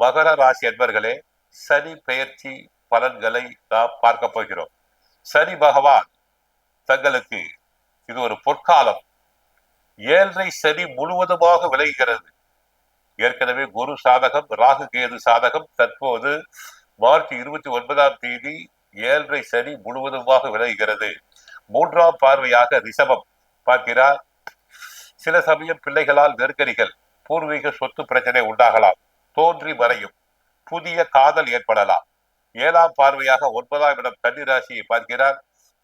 மகர ராசி அன்பர்களே சனி பெயர்ச்சி பலன்களை நாம் பார்க்க போகிறோம். சனி பகவான் தங்களுக்கு இது ஒரு பொற்காலம். ஏழரை சனி முழுவதுமாக விலகுகிறது ஏற்கனவே குரு சாதகம் ராகு கேது சாதகம் தற்போது மார்ச் இருபத்தி ஒன்பதாம் தேதி ஏழரை சனி முழுவதுமாக விலகுகிறது மூன்றாம் பார்வையாக ரிஷபம். பார்க்கிறார் சில சமயம் பிள்ளைகளால் நெருக்கடிகள் பூர்வீக சொத்து பிரச்சனை உண்டாகலாம். தோன்றி வரையும் புதிய காதல் ஏற்படலாம். ஏழாம் பார்வையாக ஒன்பதாம் இடம் கன்னிராசியை பார்க்கிறார்.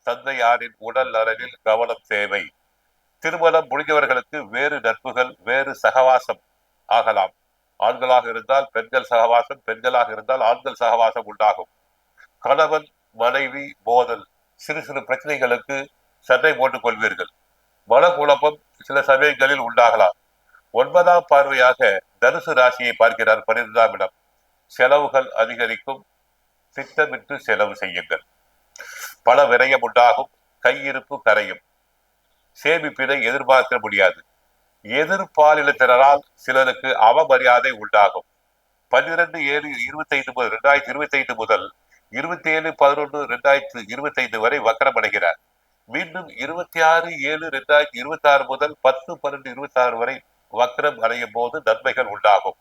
தந்தையாரின் உடல் நலனில் கவனம் தேவை. திருமணம் முடிஞ்சவர்களுக்கு வேறு நட்புகள் வேறு சகவாசம் ஆகலாம். ஆண்களாக இருந்தால் பெண்கள் சகவாசம் பெண்களாக இருந்தால் ஆண்கள் சகவாசம் உண்டாகும். கணவன் மனைவி மோதல் சிறு சிறு பிரச்சனைகளுக்கு சண்டை போட்டுக் கொள்வீர்கள். மனக்குழப்பம் சில சமயங்களில் உண்டாகலாம். ஒன்பதாம் பார்வையாக தனுசு ராசியை பார்க்கிறார் பனிரெண்டாம் இடம் செலவுகள் அதிகரிக்கும். திட்டமிட்டு செலவு செய்யுங்கள். பல விரயம் உண்டாகும். கையிருப்பு கரையும். சேமிப்பினை எதிர்பார்க்க முடியாது. எதிர்பாலினத்தினரால் சிலருக்கு அவமரியாதை உண்டாகும். பன்னிரண்டு ஏழு இருபத்தி ஐந்து முதல் இரண்டாயிரத்தி இருபத்தி ஐந்து முதல் இருபத்தி ஏழு பதினொன்று ரெண்டாயிரத்தி இருபத்தி ஐந்து வரை வக்கரம் அடைகிறார். மீண்டும் இருபத்தி ஆறு ஏழு ரெண்டாயிரத்தி இருபத்தி ஆறு முதல் பத்து பன்னெண்டு இருபத்தி ஆறு வரை வக்ரம் அடையும் போது நன்மைகள் உண்டாகும்.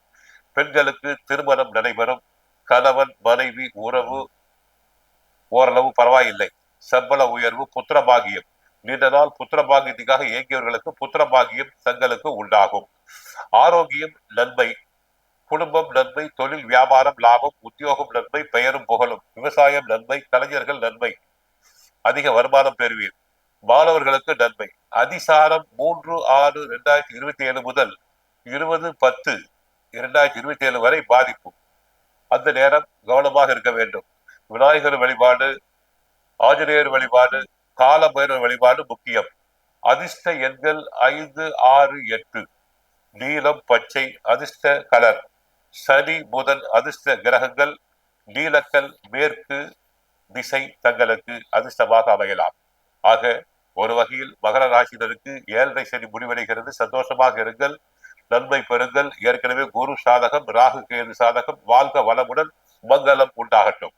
பெண்களுக்கு திருமணம் நடைபெறும். கணவன் மனைவி உறவு ஓரளவு பரவாயில்லை. சம்பள உயர்வு புத்திரபாகியம் நீண்ட நாள் புத்திரபாகியத்துக்காக இயங்கியவர்களுக்கு புத்திரபாகியம் தங்களுக்கு உண்டாகும். ஆரோக்கியம் நன்மை குடும்பம் நன்மை தொழில் வியாபாரம் லாபம் உத்தியோகம் நன்மை பெயரும் புகழும் விவசாயம் நன்மை கலைஞர்கள் நன்மை அதிக வருமானம் பெறுவீர். மாணவர்களுக்கு நன்மை அதிசாரம் மூன்று ஆறு இரண்டாயிரத்தி இருபத்தி ஏழு முதல் இருபது பத்து இரண்டாயிரத்தி இருபத்தி ஏழு வரை பாதிக்கும் அந்த நேரம் கவனமாக இருக்க வேண்டும். விநாயகர் வழிபாடு ஆஞ்சநேயர் வழிபாடு கால பைரவர் வழிபாடு முக்கியம். அதிர்ஷ்ட எண்கள் ஐந்து ஆறு எட்டு. நீலம் பச்சை அதிர்ஷ்ட கலர். சனி புதன் அதிர்ஷ்ட கிரகங்கள் நீலக்கல் மேற்கு திசை தங்களுக்கு அதிர்ஷ்டமாக அமையலாம். ஆக ஒரு வகையில் மகர ராசினருக்கு ஏழரை சனி முடிவடைகிறது. சந்தோஷமாக இருங்கள். நன்மை பெறுங்கள். ஏற்கனவே குரு சாதகம் ராகு கேது சாதகம் வாழ்க வளமுடன் மங்களம் உண்டாகட்டும்.